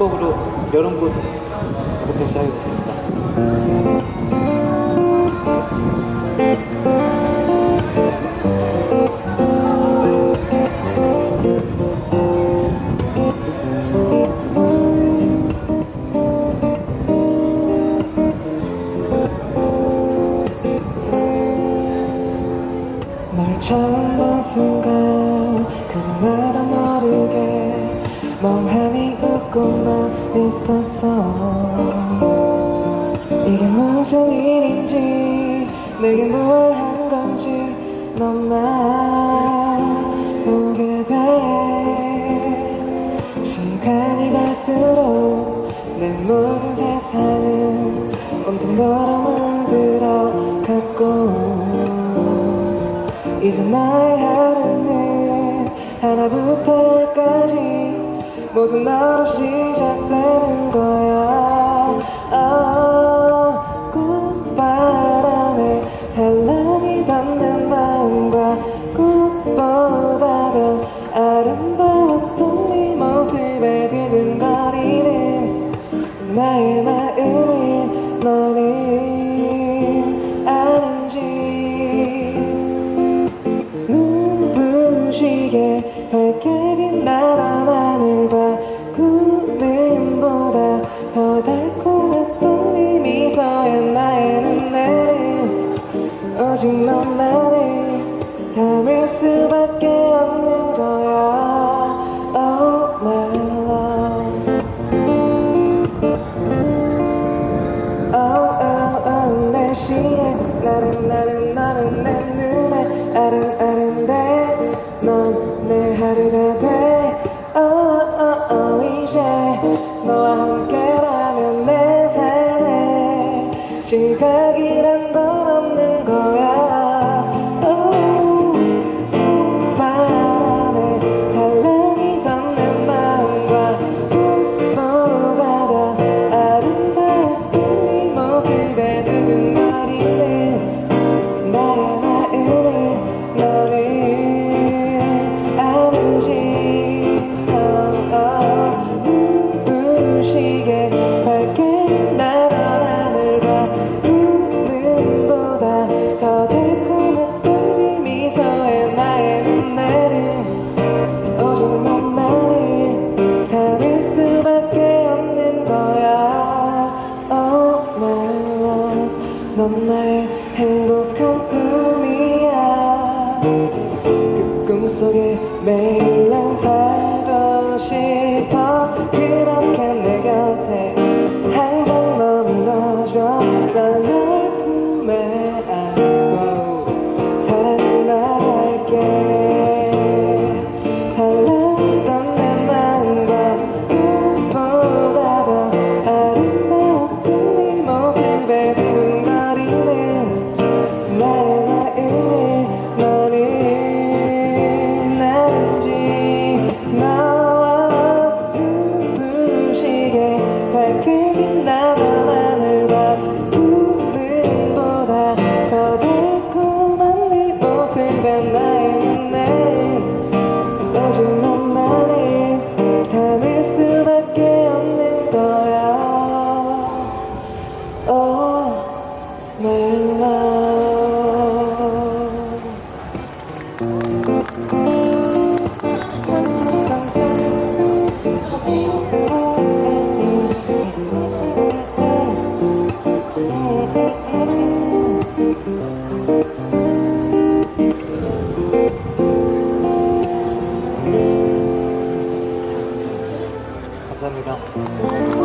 곡으로 여름꽃부터 시작해보겠습니다. 널 처음 본 순간 나도 모르게 멍하 니 웃고만 있었어 이게 무슨 일인지 내게 뭘 한 건지 너만 보게 돼. 시간이 갈수록 내 모든 세상은 온통 너로 물들어 갔고 이제 나의 하루는 하나부터 열까지 모두 너로 시작되는 거야. Oh, 꽃바람에 살랑이던 내 마음과 꽃보다 더 아름다웠던 네 모습에 두근거리는 나의 마 나는 너는 내 눈에 아른아른대. 넌내 하루가 돼. Oh oh oh 이제 너와 함께라면 내 삶에 지각이란 건 넌 나의 행복한 꿈이야. 그 꿈속에 매일 난 살고 싶어. 그렇게 감사합니다.